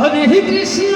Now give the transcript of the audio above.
Hare Krishna.